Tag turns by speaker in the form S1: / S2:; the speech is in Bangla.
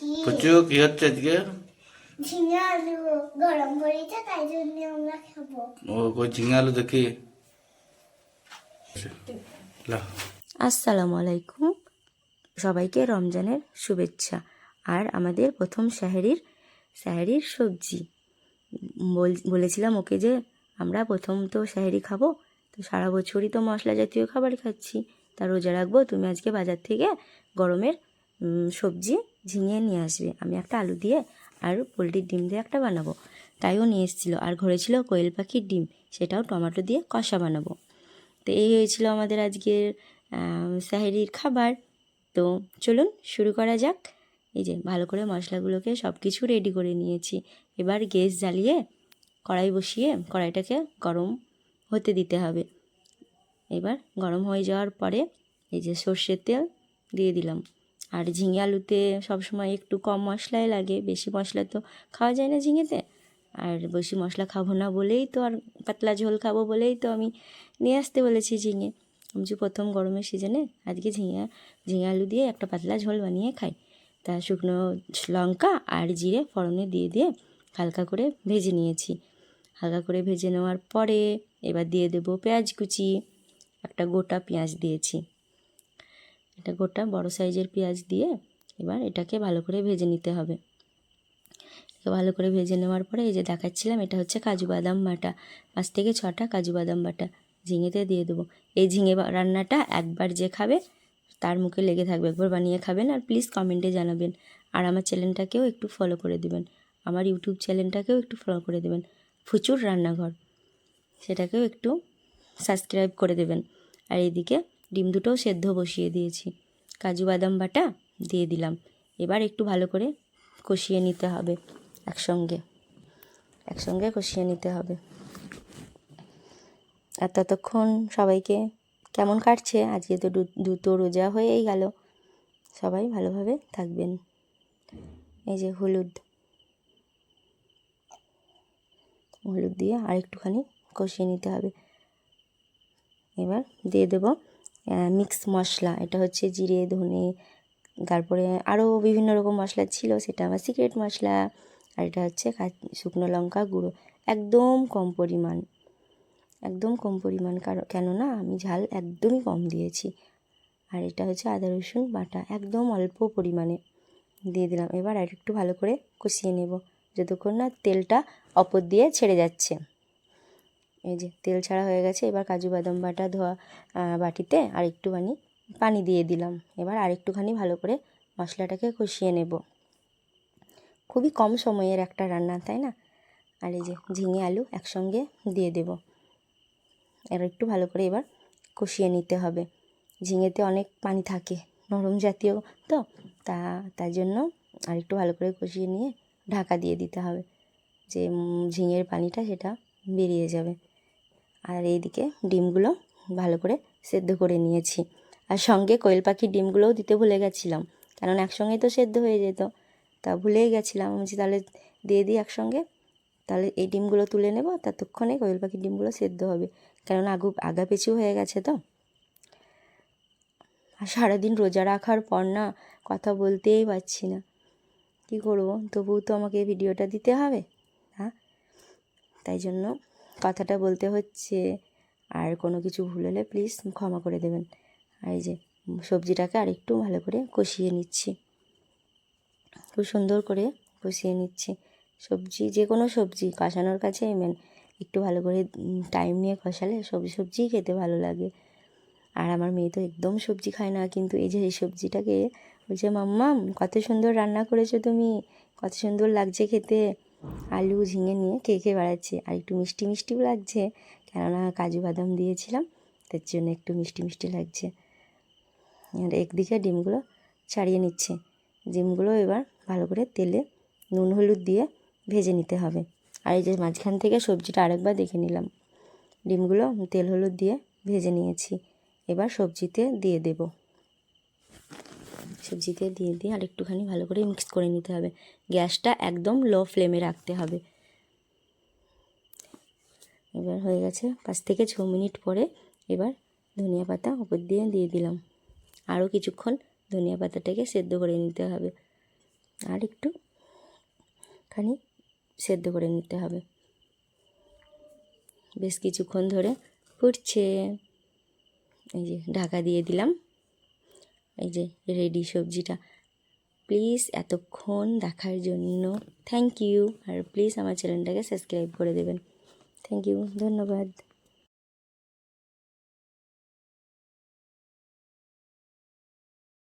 S1: কি হচ্ছে আজকে।
S2: ঝিঙে আলু গরম করেছে তাই জন্য আমরা খাব।
S1: ও কই ঝিঙে আলু দেখি।
S3: আসসালামু আলাইকুম। সবাইকে রমজানের শুভেচ্ছা। আর আমাদের প্রথম শাহেরির শাহেরির সবজি। বল- বলেছিলাম ওকে যে আমরা প্রথম তো শাহেরি খাব তো সারা বছরই তো মশলা জাতীয় খাবার খাচ্ছি। তা রোজা রাখব তুমি আজকে বাজার থেকে গরমের সবজি ঝিঙে নিয়ে আসবে। আমি একটা আলু দিয়ে আর পোলট্রির ডিম দিয়ে একটা বানাবো। তাইও নিয়ে এসেছিল। আর ঘরে ছিল কোয়েল পাখির ডিম। সেটাও টমেটো দিয়ে কষা বানাবো। তো এই হয়েছিল আমাদের আজকের সাহেরির খাবার। তো চলুন শুরু করা যাক। এই যে ভালো করে মশলাগুলোকে সব কিছু রেডি করে নিয়েছি। এবার গ্যাস জ্বালিয়ে কড়াই বসিয়ে কড়াইটাকে গরম হতে দিতে হবে। এবার গরম হয়ে যাওয়ার পরে এই যে সর্ষের তেল দিয়ে দিলাম। আর ঝিঙে আলুতে সবসময় একটু কম মশলাই লাগে, বেশি মশলা তো খাওয়া যায় না ঝিঙেতে। আর বেশি মশলা খাব না বলেই তো আর পাতলা ঝোল খাব বলেই তো আমি নিয়ে আসতে বলেছি ঝিঙে। আমি প্রথম গরমের সিজনে আজকে ঝিঙে ঝিঙে আলু দিয়ে একটা পাতলা ঝোল বানিয়ে খাই। তা শুকনো লঙ্কা আর জিরে ফোড়নে দিয়ে দিয়ে হালকা করে ভেজে নিয়েছি। হালকা করে ভেজে নেওয়ার পরে এবার দিয়ে দেবো পেঁয়াজ কুচি, একটা গোটা পেঁয়াজ দিয়েছি। এটা গোটা বড় সাইজের পেঁয়াজ দিয়ে এবার এটাকে ভালো করে ভেজে নিতে হবে। ভালো করে ভেজে নেওয়ার পরে এই যে দেখাচ্ছিলাম, এটা হচ্ছে কাজু বাদাম বাটা। পাঁচ থেকে ছটা কাজু বাদাম বাটা ঝিঙেতে দিয়ে দেবো। এই ঝিঙে রান্নাটা একবার যে খাবে তার মুখে লেগে থাকবে। একবার বানিয়ে খাবেন আর প্লিজ কমেন্টে জানাবেন। আর আমার চ্যানেলটাকেও একটু ফলো করে দেবেন। আমার ইউটিউব চ্যানেলটাকেও একটু ফলো করে দেবেন। ফুচুর রান্নাঘর। সেটাকেও একটু সাবস্ক্রাইব করে দেবেন। আর এইদিকে ডিম দুটোও সেদ্ধ বসিয়ে দিয়েছি। কাজু বাদাম বাটা দিয়ে দিলাম। এবার একটু ভালো করে কষিয়ে নিতে হবে একসঙ্গে। একসঙ্গে কষিয়ে নিতে হবে। আর ততক্ষণ সবাইকে কেমন কাটছে? আজকে তো দুটো রোজা হয়েই গেল। সবাই ভালোভাবে থাকবেন। এই যে হলুদ। হলুদ দিয়ে আর একটুখানি কষিয়ে নিতে হবে। এবার দিয়ে দেবো মিক্স মশলা, এটা হচ্ছে জিরে, ধনে, তারপরে আরও বিভিন্ন রকম মশলা ছিল, সেটা আমার সিক্রেট মশলা, আর এটা হচ্ছে শুকনো লঙ্কা গুঁড়ো, একদম কম পরিমাণ, একদম কম পরিমাণ, কারণ, কেননা আমি ঝাল একদমই কম দিয়েছি, আর এটা হচ্ছে আদা, রসুন, বাটা, একদম অল্প পরিমাণে দিয়ে দিলাম, এবার আর একটু ভালো করে কষিয়ে নেব, যতক্ষণ না তেলটা অপর দিয়ে ছেড়ে যাচ্ছে। এই যে তেল ছাড়া হয়ে গেছে, এবার কাজু বাদাম বাটা ধোয়া বাটিতে আর একটুখানি পানি দিয়ে দিলাম। এবার আর একটুখানি ভালো করে মশলাটাকে কষিয়ে নেব। খুবই কম সময়ের একটা রান্না, তাই না? আর এই যে ঝিঙে আলু একসঙ্গে দিয়ে দেব। আর একটু ভালো করে এবার কষিয়ে নিতে হবে। ঝিঙেতে অনেক পানি থাকে, নরম জাতীয় তো, তা, তার জন্য আর একটু ভালো করে কষিয়ে নিয়ে ঢাকা দিয়ে দিতে হবে। যে ঝিঙের পানিটা সেটা বেরিয়ে যাবে। আর এইদিকে ডিমগুলো ভালো করে সেদ্ধ করে নিয়েছি। আর সঙ্গে কোয়েল পাখির ডিমগুলোও দিতে ভুলে গেছিলাম, কারণ একসঙ্গেই তো সেদ্ধ হয়ে যেত। তা ভুলেই গেছিলাম। আমি তাহলে দিয়ে দিই একসঙ্গে? তাহলে এই ডিমগুলো তুলে নেব, ততক্ষণে কোয়েল পাখির ডিমগুলো সেদ্ধ হবে। কারণ আগু, আগা পিছু হয়ে গেছে তো। আর সারাদিন রোজা রাখার পর না কথা বলতেই পারছি না। কী করব? তবুও তো আমাকে ভিডিওটা দিতে হবে হ্যাঁ তাই জন্য কথাটা বলতে হচ্ছে। আর কোনো কিছু ভুল হলে প্লিজ ক্ষমা করে দেবেন। এই যে সবজিটাকে আর একটু ভালো করে কষিয়ে নিচ্ছি। খুব সুন্দর করে কষিয়ে নিচ্ছি। সবজি, যে কোনো সবজি, কষানোর কাছে মেন একটু ভালো করে টাইম নিয়ে কষালে সবজি সবজিই খেতে ভালো লাগে। আর আমার মেয়ে তো একদম সবজি খায় না, কিন্তু এই যে এই সবজিটাকে বলছে, মাম্মাম, কত সুন্দর রান্না করেছ তুমি, কত সুন্দর লাগছে খেতে। আলু ঝিঙে নিয়ে কে কে বেড়াচ্ছে আর একটু মিষ্টি মিষ্টিও লাগছে, কেননা কাজু বাদাম দিয়েছিলাম, তার জন্য একটু মিষ্টি মিষ্টি লাগছে। আর একদিকে ডিমগুলো ছাড়িয়ে নিচ্ছে। ডিমগুলো এবার ভালো করে তেলে নুন, হলুদ দিয়ে ভেজে নিতে হবে। আর এই যে মাঝখান থেকে সবজিটা আরেকবার দেখে নিলাম। ডিমগুলো তেল, হলুদ দিয়ে ভেজে নিয়েছি। এবার সবজিতে দিয়ে দেব। সবজিতে দিয়ে দিয়ে আর একটুখানি ভালো করে মিক্স করে নিতে হবে। গ্যাসটা একদম লো ফ্লেমে রাখতে হবে। এবার হয়ে গেছে, পাঁচ থেকে ছ মিনিট পরে এবার ধনিয়া পাতা উপর দিয়ে দিয়ে দিলাম। আরও কিছুক্ষণ ধনিয়া পাতাটাকে সেদ্ধ করে নিতে হবে। আর একটু খানি সেদ্ধ করে নিতে হবে। বেশ কিছুক্ষণ ধরে ফুটছে। এই যে ঢাকা দিয়ে দিলাম। এই যে রেডি সবজিটা। প্লিজ এতক্ষণ দেখার জন্য থ্যাংক ইউ। আর প্লিজ আমার চ্যানেলটাকে সাবস্ক্রাইব করে দেবেন। থ্যাংক ইউ, ধন্যবাদ।